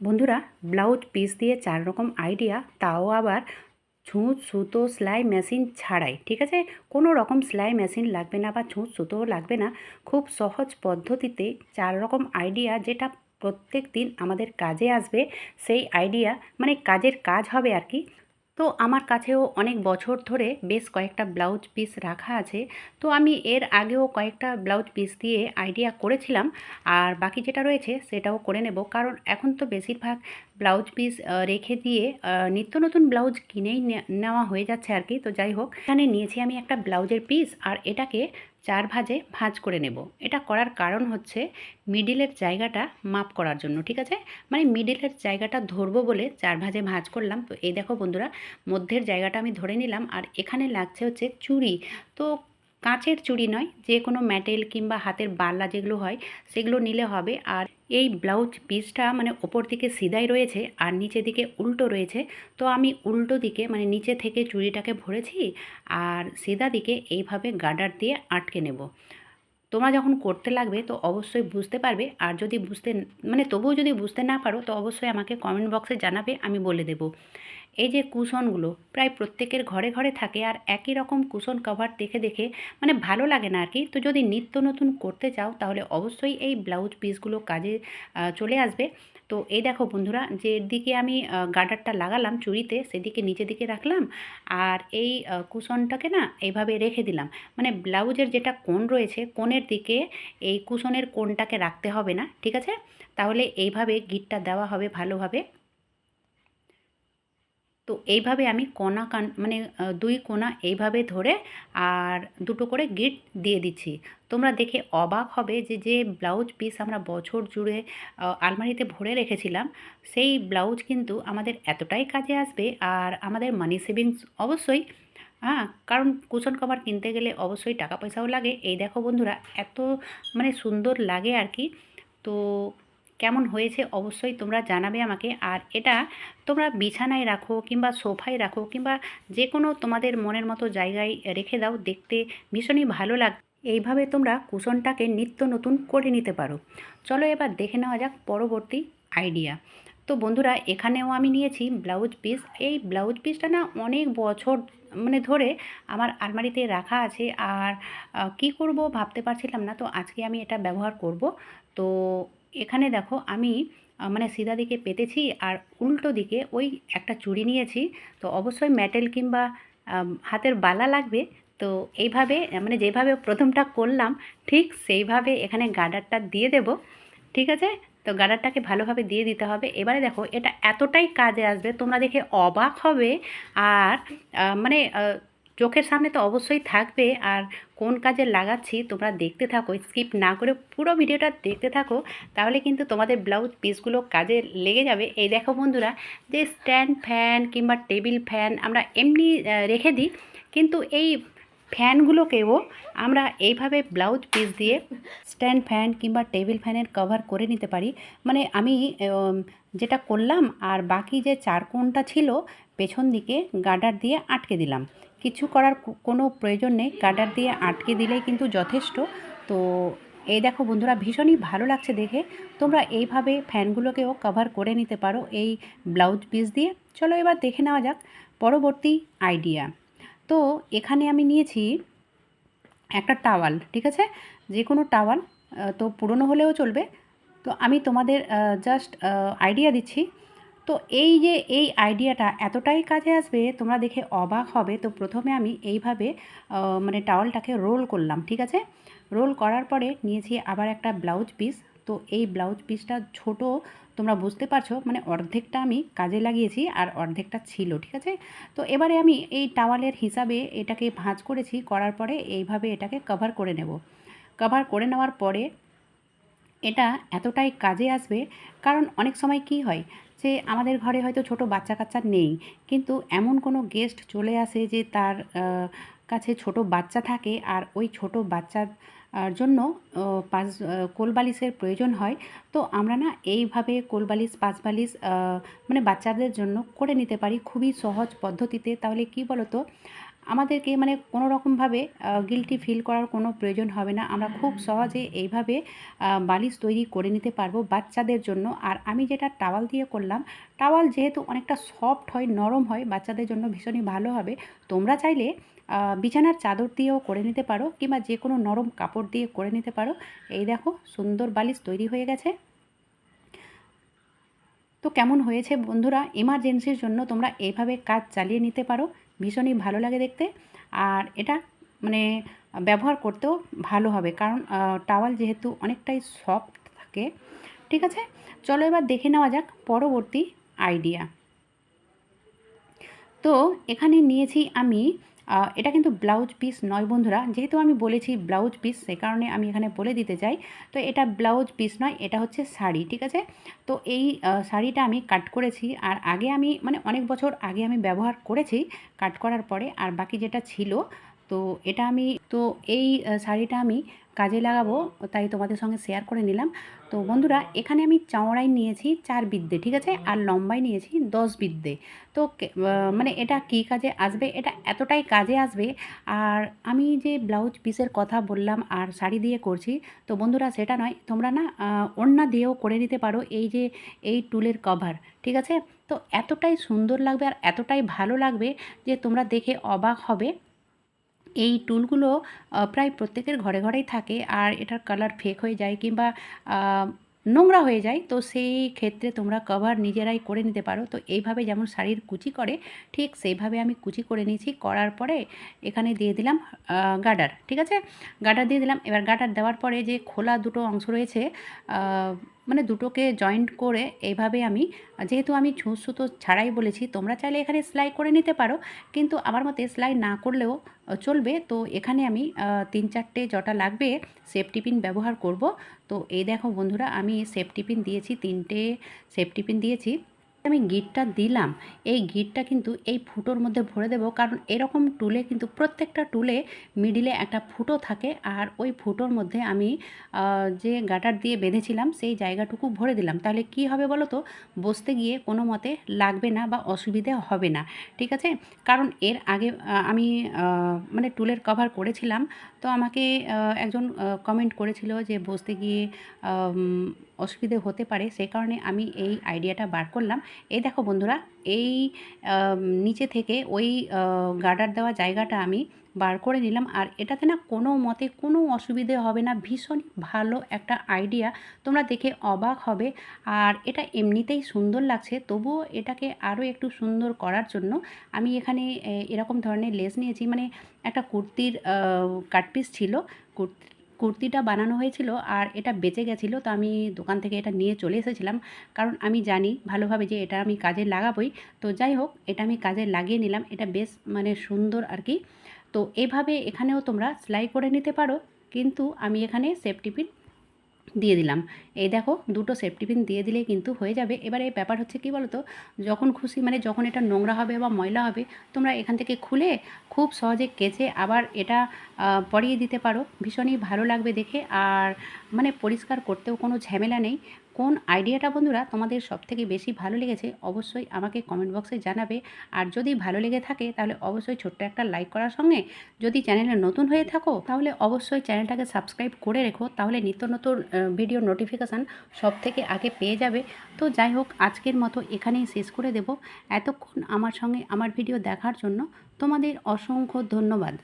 বন্ধুরা, blouse piece দিয়ে চার রকম আইডিয়া তাও আবার ছুঁচ, সুতো, সেলাই মেশিন ছাড়াই, ঠিক আছে? কোনো রকম সেলাই মেশিন লাগবে না বা ছুঁচ সুতোও লাগবে না। খুব সহজ পদ্ধতিতে চার রকম আইডিয়া যেটা প্রত্যেক দিন আমাদের কাজে আসবে, সেই আইডিয়া মানে কাজের কাজ হবে আর কি। তো আমার কাছেও অনেক বছর ধরে বেশ কয়েকটা ব্লাউজ পিস রাখা আছে। তো আমি এর আগেও কয়েকটা ব্লাউজ পিস দিয়ে আইডিয়া করেছিলাম। আর বাকি যেটা রয়েছে সেটাও করে নেব। কারণ এখন তো বেশিরভাগ ব্লাউজ পিস রেখে দিয়ে নিত্য নতুন ব্লাউজ কিনেই নেওয়া হয়ে যাচ্ছে আর কি তো যাই হোক, এখানে নিয়েছি আমি একটা ব্লাউজের পিস। আর এটাকে চার ভাজে ভাঁজ করে নেব। এটা করার কারণ হচ্ছে মিডিলের জায়গাটা মাপ করার জন্য, ঠিক আছে? মানে মিডিলের জায়গাটা ধরবো বলে চার ভাজে ভাঁজ করলাম। তো এই দেখো বন্ধুরা, মধ্যের জায়গাটা আমি ধরে নিলাম আর এখানে লাগছে হচ্ছে চুড়ি। তো কাঁচের চুড়ি নয়, যে কোনো ম্যাটেল কিংবা হাতের বাল্লা যেগুলো হয়, সেগুলো নিলে হবে। আর এই ব্লাউজ পিসটা মানে ওপর দিকে সিদাই রয়েছে আর নিচে দিকে উল্টো রয়েছে। তো আমি উল্টো দিকে মানে নিচে থেকে চুড়িটাকে ভরেছি আর সিধা দিকে এইভাবে গার্ডার দিয়ে আটকে নেব। তোমরা যখন করতে লাগবে, তো অবশ্যই বুঝতে পারবে। আর যদি বুঝতে মানে তবুও যদি বুঝতে না পারো, তো অবশ্যই আমাকে কমেন্ট বক্সে জানাবে, আমি বলে দেব। এই যে কুশনগুলো প্রায় প্রত্যেকের ঘরে ঘরে থাকে, আর একই রকম কুশন কভার দেখে দেখে মানে ভালো লাগে না আর কি তো যদি নিত্য নতুন করতে চাও, তাহলে অবশ্যই এই ব্লাউজ পিসগুলো কাজে চলে আসবে। তো এই দেখো বন্ধুরা, যেদিকে আমি গার্ডারটা লাগালাম চুরিতে সেদিকে নিচে দিকে রাখলাম আর এই কুশনটাকে না এইভাবে রেখে দিলাম। মানে ব্লাউজের যেটা কোন রয়েছে, কোণের দিকে এই কুশনের কোণটাকে রাখতে হবে না, ঠিক আছে? তাহলে এইভাবে গিটটা দেওয়া হবে ভালোভাবে। তো এইভাবে আমি কোনা কান মানে দুই কোনা এইভাবে ধরে আর দুটো করে গিট দিয়ে দিচ্ছি। তোমরা দেখে অবাক হবে যে যে ব্লাউজ পিস আমরা বছর জুড়ে আলমারিতে ভরে রেখেছিলাম, সেই ব্লাউজ কিন্তু আমাদের এতটাই কাজে আসবে আর আমাদের মানি সেভিংস অবশ্যই হ্যাঁ কারণ কুশন কভার কিনতে গেলে অবশ্যই টাকা পয়সাও লাগে। এই দেখো বন্ধুরা, এত মানে সুন্দর লাগে আর কি। তো কেমন হয়েছে অবশ্যই তোমরা জানাবে আমাকে। আর এটা তোমরা বিছানায় রাখো কিংবা সোফায় রাখো কিংবা যে কোনো তোমাদের মনের মতো জায়গায় রেখে দাও, দেখতে ভীষণই ভালো লাগ, এইভাবে তোমরা কুশনটাকে নিত্য নতুন করে নিতে পারো। চলো এবার দেখে নেওয়া যাক পরবর্তী আইডিয়া। তো বন্ধুরা, এখানেও আমি নিয়েছি ব্লাউজ পিস। এই ব্লাউজ পিসটা না অনেক বছর মানে ধরে আমার আলমারিতে রাখা আছে। আর কি করব ভাবতে পারছিলাম না, তো আজকে আমি এটা ব্যবহার করব। তো এখানে দেখো আমি মানে সিধা দিকে পেতেছি আর উল্টো দিকে ওই একটা চুড়ি নিয়েছি। তো অবশ্যই মেটেল কিংবা হাতের বালা লাগবে। তো এইভাবে মানে যেভাবে প্রথমটা করলাম, ঠিক সেইভাবে এখানে গার্ডারটা দিয়ে দেব। ঠিক আছে? তো গার্ডারটাকে ভালোভাবে দিয়ে দিতে হবে। এবারে দেখো, এটা এতটাই কাজে আসবে, তোমরা দেখে অবাক হবে। আর মানে চোখের সামনে তো অবশ্যই থাকবে। আর কোন কাজে লাগাচ্ছি তোমরা দেখতে থাকো, স্কিপ না করে পুরো ভিডিওটা দেখতে থাকো। তাহলে কিন্তু তোমাদের ব্লাউজ পিসগুলো কাজে লেগে যাবে। এই দেখো বন্ধুরা, যে স্ট্যান্ড ফ্যান কিংবা টেবিল ফ্যান আমরা এমনি রেখে দিই। কিন্তু এই ফ্যানগুলোকেও আমরা এইভাবে ব্লাউজ পিস দিয়ে স্ট্যান্ড ফ্যান কিংবা টেবিল ফ্যানের কভার করে নিতে পারি। মানে আমি যেটা করলাম আর বাকি যে চার কোণটা ছিল, পেছন দিকে গার্ডার দিয়ে আটকে দিলাম। কিছু করার কোনো প্রয়োজন নেই। গার্ডার দিয়ে আটকে দিলেই কিন্তু যথেষ্ট। তো এই দেখো বন্ধুরা, ভীষণই ভালো লাগছে দেখে। তোমরা এইভাবে ফ্যানগুলোকেও কভার করে নিতে পারো এই ব্লাউজ পিস দিয়ে। চলো এবার দেখে নেওয়া যাক পরবর্তী আইডিয়া তো এখানে আমি নিয়েছি একটা টাওয়াল ঠিক আছে? যে কোনো টাওয়াল তো পুরনো হলেও চলবে। তো আমি তোমাদের জাস্ট আইডিয়া দিচ্ছি। তো এই যে এই আইডিয়াটা এতটাই কাজে আসবে, তোমরা দেখে অবাক হবে। তো প্রথমে আমি এইভাবে মানে টাওয়ালটাকে রোল করলাম, ঠিক আছে? রোল করার পরে নিয়েছি আবার একটা ব্লাউজ পিস তো এই ব্লাউজ পিসটা ছোট, তোমরা বুঝতে পারছ? মানে অর্ধেকটা আমি কাজে লাগিয়েছি আর অর্ধেকটা ছিল, ঠিক আছে? তো এবারে আমি এই টাওয়ালের হিসাবে এটাকে ভাঁজ করেছি, করার পরে এইভাবে এটাকে কভার করে নেব। কভার করে নেওয়ার পরে এটা এতটাই কাজে আসবে, কারণ অনেক সময় কি হয় যে আমাদের ঘরে হয়তো ছোট বাচ্চা কাচ্চা নেই। কিন্তু এমন কোনো গেস্ট চলে আসে যে তার কাছে ছোট বাচ্চা থাকে আর ওই ছোট বাচ্চার আর জন্য পাঁচ কোলবালিশের প্রয়োজন হয়। তো আমরা না এইভাবে কোলবালিশ বালিশ মানে বাচ্চাদের জন্য করে নিতে পারি খুবই সহজ পদ্ধতিতে। তাহলে কি বলতো? আমাদেরকে মানে কোনো রকমভাবে গিলটি ফিল করার কোনো প্রয়োজন হবে না। আমরা খুব সহজে এইভাবে বালিশ তৈরি করে নিতে পারব বাচ্চাদের জন্য। আর আমি যেটা টাওয়াল দিয়ে করলাম টাওয়াল যেহেতু অনেকটা সফট হয় নরম হয় বাচ্চাদের জন্য ভীষণই ভালো হবে। তোমরা চাইলে বিছানার চাদর দিয়েও করে নিতে পারো কিংবা যে কোনো নরম কাপড় দিয়ে করে নিতে পারো। এই দেখো সুন্দর বালিশ তৈরি হয়ে গেছে। তো কেমন হয়েছে বন্ধুরা? এমার্জেন্সির জন্য তোমরা এইভাবে কাজ চালিয়ে নিতে পারো। ভীষণই ভালো লাগে দেখতে। আর এটা মানে ব্যবহার করতেও ভালো হবে। কারণ টাওয়াল যেহেতু অনেকটাই সফট থাকে, ঠিক আছে? চলো এবার দেখে নেওয়া যাক পরবর্তী আইডিয়া তো, এখানে নিয়েছি আমি এটা কিন্তু ব্লাউজ পিস নয় বন্ধুরা। যেহেতু আমি বলেছি ব্লাউজ পিস, সে কারণে আমি এখানে বলে দিতে চাই। তো এটা ব্লাউজ পিস নয়, এটা হচ্ছে শাড়ি, ঠিক আছে? তো এই শাড়িটা আমি কাট করেছি আর আগে আমি মানে অনেক বছর আগে আমি ব্যবহার করেছি কাট করার পরে। আর বাকি যেটা ছিল, তো এটা আমি, তো এই শাড়িটা আমি কাজে লাগাবো, তাই তোমাদের সঙ্গে শেয়ার করে নিলাম। তো বন্ধুরা, এখানে আমি চওড়াই নিয়েছি চার বিদ্যে, ঠিক আছে? আর লম্বাই নিয়েছি দশ বিদ্যে। তো মানে এটা কী কাজে আসবে? এটা এতটাই কাজে আসবে। আর আমি যে ব্লাউজ পিসের কথা বললাম আর শাড়ি দিয়ে করছি, তো বন্ধুরা সেটা নয়, তোমরা না ওড়না দিয়েও করে নিতে পারো এই যে, এই টুলের কভার ঠিক আছে? তো এতটাই সুন্দর লাগবে আর এতটাই ভালো লাগবে যে তোমরা দেখে অবাক হবে। এই টুলগুলো প্রায় প্রত্যেকের ঘরে ঘরেই থাকে আর এটার কালার ফেক হয়ে যায় কিংবা নোংরা হয়ে যায়। তো সেই ক্ষেত্রে তোমরা কভার নিজেরাই করে নিতে পারো। তো এইভাবে যেমন শাড়ির কুচি করে, ঠিক সেইভাবে আমি কুচি করে নিয়েছি। করার পরে এখানে দিয়ে দিলাম গার্ডার ঠিক আছে? গার্ডার দিয়ে দিলাম। এবার গার্ডার দেওয়ার পরে যে খোলা দুটো অংশ রয়েছে মানে দুটোকে জয়েন্ট করে এইভাবে আমি, যেহেতু আমি ছুঁচ সুতো ছাড়াই বলেছি, তোমরা চাইলে এখানে সেলাই করে নিতে পারো। কিন্তু আমার মতে সেলাই না করলেও চলবে। তো এখানে আমি তিন চারটে জটা লাগবে সেফটি পিন ব্যবহার করব। তো এই দেখো বন্ধুরা, আমি সেফটি পিন দিয়েছি, তিনটে সেফটি পিন দিয়েছি। আমি গিটটা দিলাম, এই গিটটা কিন্তু এই ফুটোর মধ্যে ভরে দেবো। কারণ এরকম টুলে কিন্তু প্রত্যেকটা টুলে মিডিলে একটা ফুটো থাকে আর ওই ফুটোর মধ্যে আমি যে গাটার দিয়ে বেঁধেছিলাম সেই জায়গাটুকু ভরে দিলাম। তাহলে কি হবে বলো তো? বসতে গিয়ে কোনো মতে লাগবে না বা অসুবিধে হবে না, ঠিক আছে? কারণ এর আগে আমি মানে টুলের কভার করেছিলাম। তো আমাকে একজন কমেন্ট করেছিল যে বসতে গিয়ে অসুবিধে হতে পারে, সে কারণে আমি এই আইডিয়াটা বার করলাম। এই দেখো বন্ধুরা, এই নিচে থেকে ওই গার্ডার দেওয়া জায়গাটা আমি বার করে নিলাম। আর এটাতে না কোনো মতে কোনো অসুবিধে হবে না, ভীষণ ভালো একটা আইডিয়া। তোমরা দেখে অবাক হবে। আর এটা এমনিতেই সুন্দর লাগছে, তবুও এটাকে আরও একটু সুন্দর করার জন্য আমি এখানে এরকম ধরনের লেস নিয়েছি। মানে একটা কুর্তির কাটপিস ছিল, কুর্তি কুর্তিটা বানানো হয়েছিল আর এটা বেঁচে গেছিল, তো আমি দোকান থেকে এটা নিয়ে চলে এসেছিলাম। কারণ আমি জানি ভালোভাবে যে এটা আমি কাজে লাগাবই। তো যাই হোক, এটা আমি কাজে লাগিয়ে নিলাম। এটা বেশ মানে সুন্দর আর কি। তো এভাবে এখানেও তোমরা সেলাই করে নিতে পারো। কিন্তু আমি এখানে সেফটি পিন দিয়ে দিলাম। এই দেখো, দুটো সেফটি পিন দিয়ে দিলে কিন্তু হয়ে যাবে। এবার এই ব্যাপার হচ্ছে কি বলতো, যখন খুশি মানে যখন এটা নোংরা হবে বা ময়লা হবে, তোমরা এখান থেকে খুলে খুব সহজে কেচে আবার এটা পরিয়ে দিতে পারো। ভীষণই ভালো লাগবে দেখে। আর মানে পরিষ্কার করতেও কোনো ঝামেলা নেই। কোন আইডিয়াটা বন্ধুরা তোমাদের সব থেকে বেশি ভালো লেগেছে অবশ্যই আমাকে কমেন্ট বক্সে জানাবে। আর যদি ভালো লেগে থাকে তাহলে অবশ্যই ছোট্ট একটা লাইক করার সঙ্গে যদি চ্যানেলে নতুন হয়ে থাকো তাহলে অবশ্যই চ্যানেলটাকে সাবস্ক্রাইব করে রেখো তাহলে নিত্য নতুন ভিডিও নোটিফিকেশান সব থেকে আগে পেয়ে যাবে। তো যাই হোক, আজকের মতো এখানেই শেষ করে দেব। এতক্ষণ আমার সঙ্গে আমার ভিডিও দেখার জন্য তোমাদের অসংখ্য ধন্যবাদ।